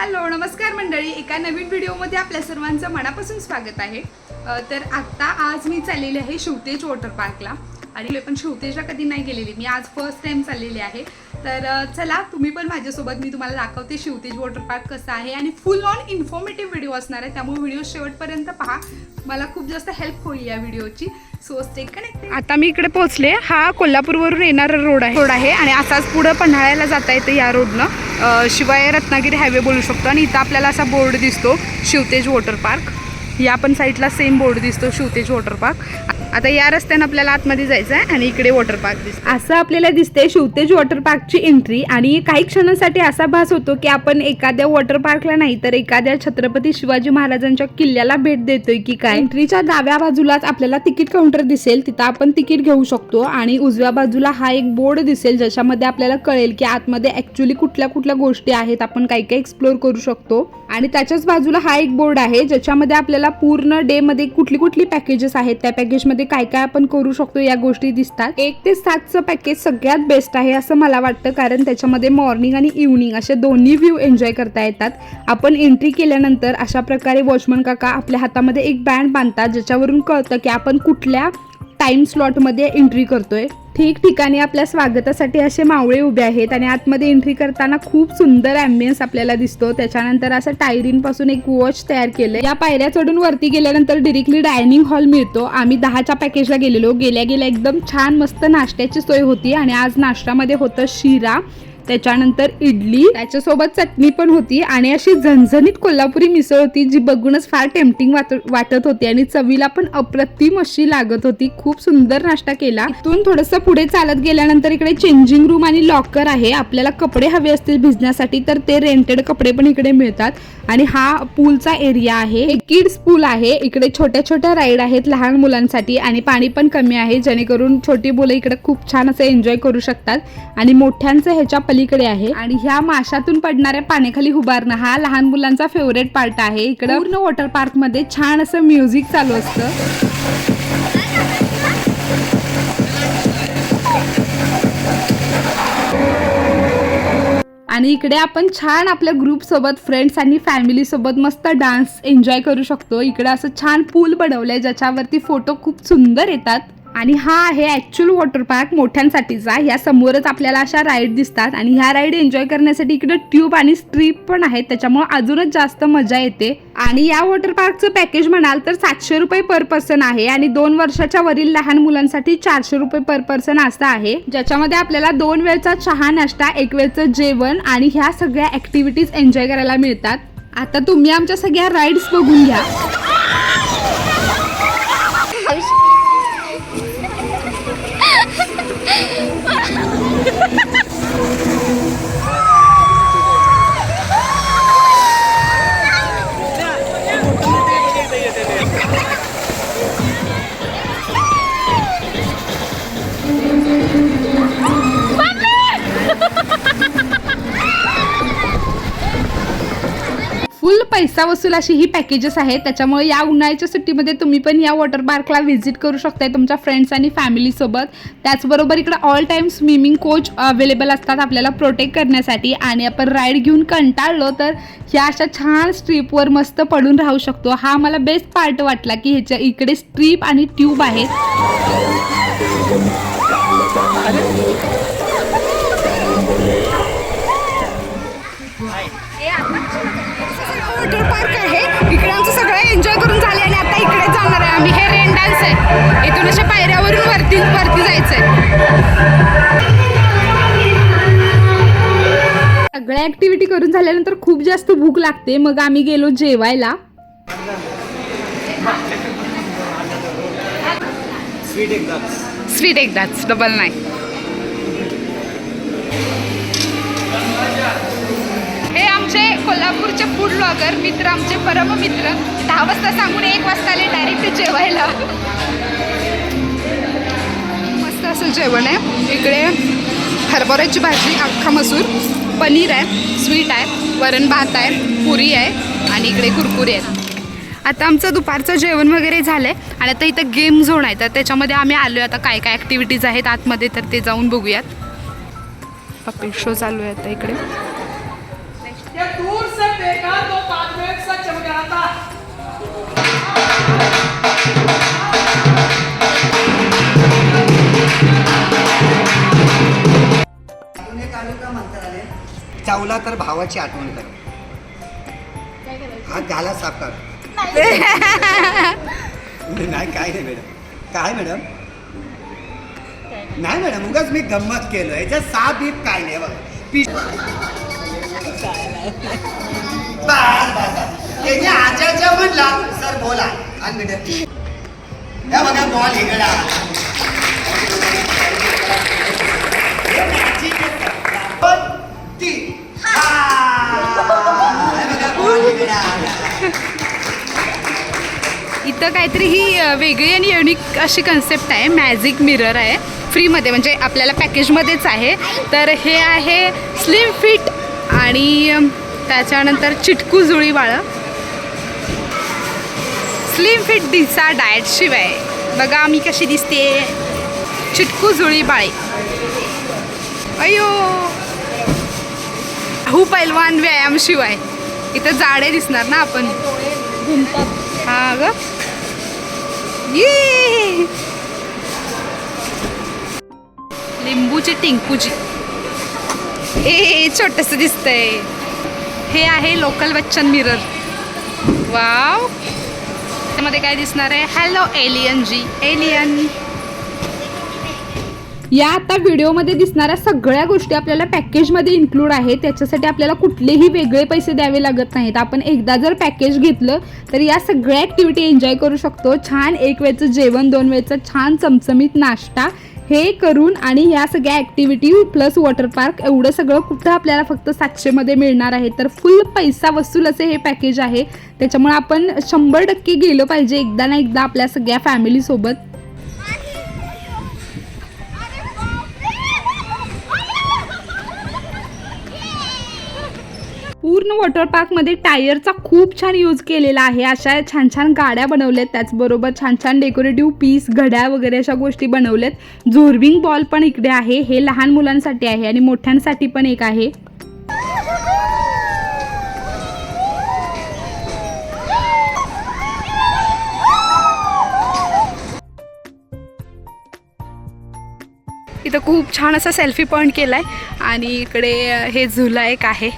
Hello नमस्कार मंडळी. एका नवीन व्हिडिओमध्ये आपल्या सर्वांचं मनापासून स्वागत आहे. तर आत्ता आज मी चाललेली आहे शिवतेज वॉटर पार्कला. आणि पण शिवतेजला कधी नाही गेलेली. मी आज फर्स्ट टाइम चाललेली आहे. तर चला तुम्ही पण माझ्यासोबत मी तुम्हाला दाखवते शिवतेज वॉटर पार्क कसं आहे. आणि फुल ऑन इन्फॉर्मेटिव्ह व्हिडिओ असणार आहे. त्यामुळे व्हिडिओ शेवटपर्यंत पहा. मला खूप जास्त हेल्प होईल या व्हिडिओची सो स्टे कनेक्टेड आता मी इकडे पोहोचले. हा कोल्हापूरवरून येणारा रोड आहे. रोड आहे आणि असाच पुढं पन्हाळ्याला जाता येतं या रोडनं शिवाय रत्नागिरी हायवे बोलू शकतो आणि इथं आपल्याला असा बोर्ड दिसतो शिवतेज वॉटर पार्क या पण साईडला सेम बोर्ड दिसतो शिवतेज वॉटर पार्क आता या रस्त्यानं आपल्याला आतमध्ये जायचं आहे आणि इकडे वॉटर पार्क दिसतं असं आपल्याला दिसते शिवतेज वॉटर पार्कची एंट्री आणि काही क्षणांसाठी असा भास होतो की आपण एखाद्या वॉटर पार्कला नाही तर एखाद्या छत्रपती शिवाजी महाराजांच्या किल्ल्याला भेट देतोय की काय? एंट्रीच्या डाव्या बाजूलाच आपल्याला तिकीट काउंटर दिसेल तिथं आपण तिकीट घेऊ शकतो आणि उजव्या बाजूला हा एक बोर्ड दिसेल ज्याच्यामध्ये आपल्याला कळेल की आतमध्ये ऍक्च्युली कुठल्या कुठल्या गोष्टी आहेत आपण काय काय एक्सप्लोर करू शकतो. आणि त्याच्याच बाजूला हा एक बोर्ड आहे ज्याच्यामध्ये आपल्याला पूर्ण डे मध्ये कुठली कुठली पॅकेजेस आहेत त्या पॅकेजमध्ये काय काय आपण करू शकतो या गोष्टी दिसतात. एक ते सातचं पॅकेज सगळ्यात बेस्ट आहे असं मला वाटतं कारण त्याच्यामध्ये मॉर्निंग आणि इव्हनिंग असे दोन्ही व्ह्यू एन्जॉय करता येतात. आपण एंट्री केल्यानंतर अशा प्रकारे वॉचमन काका आपल्या हातामध्ये एक बँड बांधतात ज्याच्यावरून कळतं की आपण कुठल्या टाइम स्लॉटमध्ये एंट्री करतोय. ठिकठिकाणी आपल्या स्वागतासाठी असे मावळे उभे आहेत आणि आतमध्ये एंट्री करताना खूप सुंदर अँबियन्स आपल्याला दिसतो. त्याच्यानंतर असं टायरींपासून एक वॉच तयार केलं या पायऱ्या चढून वरती गेल्यानंतर डिरेक्टली डायनिंग हॉल मिळतो. आम्ही दहाच्या पॅकेजला गेलेलो. गेल्या गेल्या एकदम छान मस्त नाश्त्याची सोय होती आणि आज नाश्त्यामध्ये होतं शिरा त्याच्यानंतर इडली त्याच्यासोबत चटणी पण होती आणि अशी झणझणीत कोल्हापुरी मिसळ होती जी बघूनच फार टेम्पटिंग वाटत होती आणि चवीला पण अप्रतिम अशी लागत होती. खूप सुंदर नाश्ता केला. इथून थोडस पुढे चालत गेल्यानंतर इकडे चेंजिंग रूम आणि लॉकर आहे. आपल्याला कपडे हवे असतील भिजण्यासाठी तर ते रेंटेड कपडे पण इकडे मिळतात. आणि हा पूलचा एरिया आहे. किड्स पूल आहे. इकडे छोट्या छोट्या राईड आहेत लहान मुलांसाठी आणि पाणी पण कमी आहे. जेणेकरून छोटी मुलं इकडे खूप छान असं एन्जॉय करू शकतात. आणि मोठ्यांचं ह्याच्या पलीकडे आहे. आणि ह्या माशातून पडणाऱ्या पाण्याखाली उभारणं हा लहान मुलांचा फेवरेट पार्ट आहे. इकडे पूर्ण वॉटर पार्कमध्ये छान असं म्युझिक चालू असतं. आणि इकडे आपण छान आपल्या ग्रुप सोबत फ्रेंड्स आणि फॅमिली सोबत मस्त डान्स एन्जॉय करू शकतो. इकडे असं छान पूल बनवलंय ज्याच्यावरती फोटो खूप सुंदर येतात. आणि हा आहे ॲक्च्युअल वॉटर पार्क मोठ्यांसाठीचा ह्या समोरच आपल्याला अशा राईड दिसतात आणि ह्या राईड एन्जॉय करण्यासाठी इकडे ट्यूब आणि स्ट्रीप पण आहेत. त्याच्यामुळे अजूनच जास्त मजा येते. आणि या वॉटर पार्कचं पॅकेज म्हणाल तर सातशे रुपये पर पर्सन आहे आणि दोन वर्षाच्या वरील लहान मुलांसाठी चारशे रुपये पर पर्सन असं आहे. ज्याच्यामध्ये आपल्याला दोन वेळचा चहा नाश्ता एक वेळचं जेवण आणि ह्या सगळ्या ऍक्टिव्हिटीज एन्जॉय करायला मिळतात. आता तुम्ही आमच्या सगळ्या राईड्स बघून घ्या. पैसा वसूल अशी ही पॅकेजेस आहेत. त्याच्यामुळे या उन्हाळ्याच्या सुट्टीमध्ये तुम्ही पण या वॉटर पार्कला व्हिजिट करू शकताय तुमच्या फ्रेंड्स आणि फॅमिलीसोबत त्याचबरोबर इकडे all time swimming coach available असतात आपल्याला प्रोटेक्ट करण्यासाठी. आणि आपण राईड घेऊन कंटाळलो तर ह्या अशा छान स्ट्रीपवर मस्त पडून राहू शकतो. हा मला बेस्ट पार्ट वाटला की ह्याच्या इकडे स्ट्रीप आणि ट्यूब आहेत. सगळ्या ऍक्टिव्हिटी करून झाल्यानंतर खूप जास्त भूक लागते. मग आम्ही गेलो जेवायला. स्वीट एकदाच स्वीट एकदाच डबल नाही हे आमचे कोल्हापूरचे फूड ब्लॉगर मित्र आमचे परम मित्र दहा वाजता सांगून एक वाजता आले डायरेक्ट जेवायला. मस्त असं जेवण आहे. इकडे हरभऱ्याची भाजी अख्खा मसूर. पनीर आहे स्वीट आहे वरण भात आहे पुरी आहे आणि इकडे कुरकुरी आहेत. आता आमचं दुपारचं जेवण वगैरे झालं आहे आणि आता इथं गेम झोन आहे तर त्याच्यामध्ये आम्ही आलो आहे आता काय काय ॲक्टिव्हिटीज आहेत आतमध्ये तर ते जाऊन बघूयात. पपेट शो चालू आहे आता इकडे. चावला तर भावाची आठवण कर. हा गाला साफ कर. नाही. काय नाही मॅडम. काय मॅडम? नाही. मॅडम उगाच मी गंमत केलं याच्यात साप बीप काय नाही बघा. पी आचार्य म्हणला सर बोला. आणि मॅडम हे बघा बॉल इकडा इथं काहीतरी ही वेगळी आणि युनिक अशी कन्सेप्ट आहे. मॅजिक मिरर आहे. फ्रीमध्ये म्हणजे आपल्याला पॅकेजमध्येच आहे. तर हे आहे स्लिम फिट आणि त्याच्यानंतर चिटकू जुळी बाळं. स्लिम फिट दिसा डाएट शिवाय. बघा मी कशी दिसते. चिटकू जुळी बाळे. अयो हू पैलवान व्यायाम शिवाय. इथं जाडे दिसणार ना आपण. हा ग. ये लिंबूची टिंकूची. ए छोटस दिसतंय. हे आहे लोकल बच्चन मिरर वाव त्यामध्ये काय दिसणार आहे? हॅलो एलियन जी. एलियन या आता व्हिडिओमध्ये दिसणाऱ्या सगळ्या गोष्टी आपल्याला पॅकेजमध्ये इन्क्लूड आहेत. त्याच्यासाठी आपल्याला कुठलेही वेगळे पैसे द्यावे लागत नाहीत. आपण एकदा जर पॅकेज घेतलं तर या सगळ्या ॲक्टिव्हिटी एन्जॉय करू शकतो. छान एक वेळचं जेवण दोन वेळचं छान चमचमीत नाश्ता हे करून आणि ह्या सगळ्या ॲक्टिव्हिटी प्लस वॉटर पार्क एवढं सगळं कुठं आपल्याला फक्त सातशेमध्ये मिळणार आहे. तर फुल पैसा वसूल असे हे पॅकेज आहे. त्याच्यामुळे आपण शंभर टक्के गेलं पाहिजे एकदा ना एकदा आपल्या सगळ्या फॅमिलीसोबत पूर्ण वॉटर पार्कमध्ये टायरचा खूप छान यूज केलेला आहे. अशा छान छान गाड्या बनवल्यात. त्याचबरोबर छान छान डेकोरेटिव्ह पीस घड्याळ वगैरे अशा गोष्टी बनवल्यात. झोर्विंग बॉल पण इकडे आहे. हे लहान मुलांसाठी आहे आणि मोठ्यांसाठी पण एक आहे. इथं खूप छान असा सेल्फी पॉईंट केलाय. आणि इकडे हे झुला एक आहे.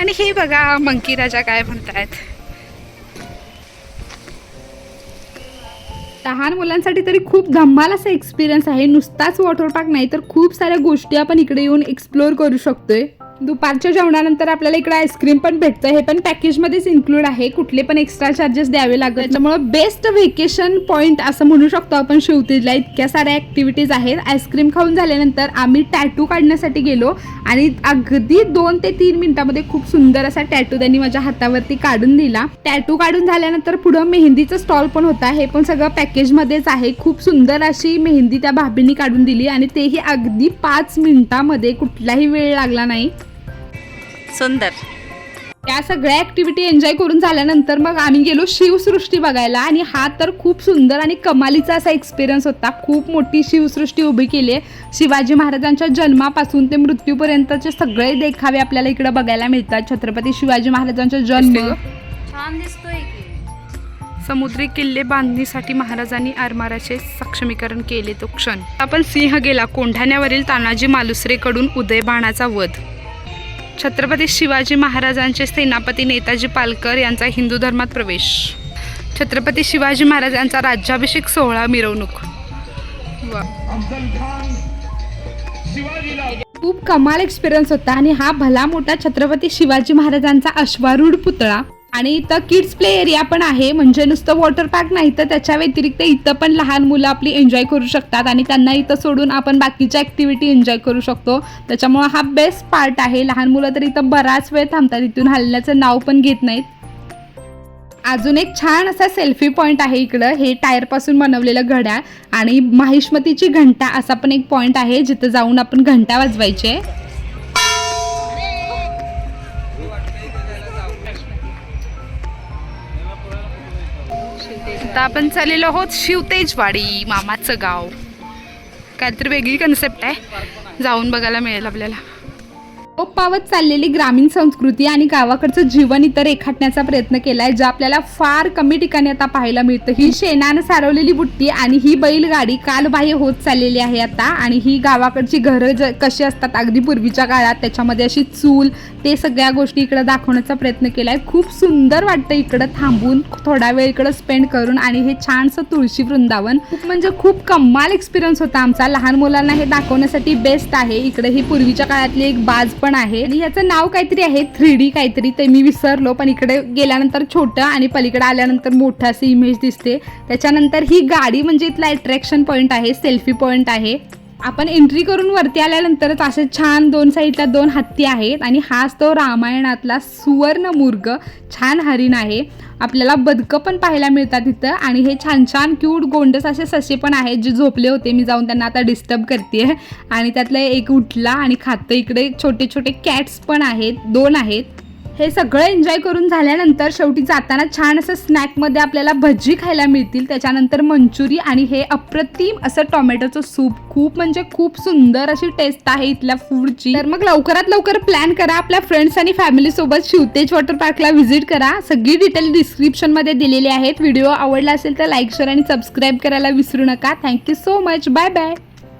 आणि हे बघा मंकी राजा काय म्हणतायत. लहान मुलांसाठी तरी खूप धम्माल असा एक्सपिरियन्स आहे. नुसताच वॉटर पार्क नाही तर खूप साऱ्या गोष्टी आपण इकडे येऊन एक्सप्लोअर करू शकतोय. दुपारच्या जेवणानंतर आपल्याला इकडे आईस्क्रीम पण भेटतं. हे पण पॅकेजमध्येच इन्क्लूड आहे. कुठले पण एक्स्ट्रा चार्जेस द्यावे लागत त्याच्यामुळे बेस्ट व्हेकेशन पॉईंट असं म्हणू शकतो आपण शिवतीला इतक्या साऱ्या ॲक्टिव्हिटीज आहेत. आईस्क्रीम खाऊन झाल्यानंतर आम्ही टॅटू काढण्यासाठी गेलो आणि अगदी दोन ते तीन मिनिटामध्ये खूप सुंदर असा टॅटू त्यांनी माझ्या हातावरती काढून दिला. टॅटू काढून झाल्यानंतर पुढं मेहंदीचा स्टॉल पण होता. हे पण सगळं पॅकेजमध्येच आहे. खूप सुंदर अशी मेहंदी त्या भाभींनी काढून दिली आणि तेही अगदी पाच मिनिटामध्ये. कुठलाही वेळ लागला नाही. सुंदर. या सगळ्या ऍक्टिव्हिटी एन्जॉय करून झाल्यानंतर मग आम्ही गेलो शिवसृष्टी बघायला आणि हा तर खूप सुंदर आणि कमालीचा असा एक्सपिरियन्स होता. खूप मोठी शिवसृष्टी उभी केली आहे. शिवाजी महाराजांच्या जन्मापासून ते मृत्यूपर्यंतचे सगळे देखावे आपल्याला इकडे बघायला मिळतात. छत्रपती शिवाजी महाराजांचा जन्म. छान दिसतोय की. समुद्री किल्ले बांधणीसाठी महाराजांनी आरमाराचे सक्षमीकरण केले तो क्षण. आपण सिंह गेला. कोंढाण्यावरील तानाजी मालुसरेकडून उदयबाणाचा वध. छत्रपती शिवाजी महाराजांचे सेनापती नेताजी पालकर यांचा हिंदू धर्मात प्रवेश. छत्रपती शिवाजी महाराजांचा राज्याभिषेक सोहळा मिरवणूक. खूप कमाल एक्सपिरियन्स होता आणि हा भला मोठा छत्रपती शिवाजी महाराजांचा अश्वारूढ पुतळा आणि इथं किड्स प्ले एरिया पण आहे. म्हणजे नुसतं वॉटर पार्क नाही तर त्याच्या व्यतिरिक्त इथं पण लहान मुलं आपली एन्जॉय करू शकतात आणि त्यांना इथं सोडून आपण बाकीच्या ॲक्टिव्हिटी एन्जॉय करू शकतो. त्याच्यामुळं हा बेस्ट पार्ट आहे. लहान मुलं तर इथं बराच वेळ थांबतात. इथून हलण्याचं नाव पण घेत नाहीत. अजून एक छान असा सेल्फी पॉईंट आहे इकडं. हे टायरपासून बनवलेलं घड्याळ आणि माहिष्मतीची घंटा असा पण एक पॉईंट आहे. जिथं जाऊन आपण घंटा वाजवायची. आहे आता आपण चाललेलो आहोत शिवतेजवाडी मामाचं गाव. काहीतरी वेगळी कन्सेप्ट आहे. जाऊन बघायला मिळेल आपल्याला. पावत चाललेली ग्रामीण संस्कृती आणि गावाकडचं जीवन इतर रेखाटण्याचा प्रयत्न केलाय जे आपल्याला फार कमी ठिकाणी आता पाहायला मिळतं. ही शेणानं सारवलेली बुट्टी आणि ही बैलगाडी कालबाह्य होत चाललेली आहे आता. आणि ही गावाकडची घरं ज कशी असतात? अगदी पूर्वीच्या काळात त्याच्यामध्ये अशी चूल ते सगळ्या गोष्टी इकडं दाखवण्याचा प्रयत्न केला आहे खूप सुंदर वाटतं इकडं थांबून थोडा वेळ इकडं स्पेंड करून आणि हे छानसं तुळशी वृंदावन. खूप म्हणजे खूप कमाल एक्सपिरियन्स होता आमचा. लहान मुलांना हे दाखवण्यासाठी बेस्ट आहे. इकडे ही पूर्वीच्या काळातली एक बाज पण आहे. आणि याचं नाव काहीतरी आहे थ्री डी काहीतरी. ते मी विसरलो पण इकडे गेल्यानंतर छोटं आणि पलीकडे आल्यानंतर मोठं अशी इमेज दिसते. त्याच्यानंतर ही गाडी म्हणजे इथला अट्रॅक्शन पॉईंट आहे सेल्फी पॉईंट आहे. आपण एंट्री करून वरती आल्यानंतरच असे छान दोन साईडला दोन हत्ती आहेत आणि हाच तो रामायणातला सुवर्ण मुर्ग छान हरिण आहे. आपल्याला बदकं पण पाहायला मिळतात इथं आणि हे छान छान क्यूट गोंडस असे ससे पण आहेत जे झोपले होते. मी जाऊन त्यांना आता डिस्टर्ब करते आणि त्यातलं एक उठला आणि खातं इकडे छोटे छोटे कॅट्स पण आहेत दोन आहेत. हे सगळं एन्जॉय करून झाल्यानंतर शेवटी जाताना छान असं स्नॅकमध्ये आपल्याला भजी खायला मिळतील. त्याच्यानंतर मंचुरी आणि हे अप्रतिम असं टोमॅटोचं सूप. खूप म्हणजे खूप सुंदर अशी टेस्ट आहे इथल्या फूडची तर मग लवकरात लवकर प्लॅन करा. आपल्या फ्रेंड्स आणि फॅमिलीसोबत शिवतेज वॉटर पार्कला व्हिजिट करा. सगळी डिटेल डिस्क्रिप्शनमध्ये दिलेली आहेत. व्हिडिओ आवडला असेल तर लाईक शेअर आणि सबस्क्राईब करायला विसरू नका. Thank you so much bye bye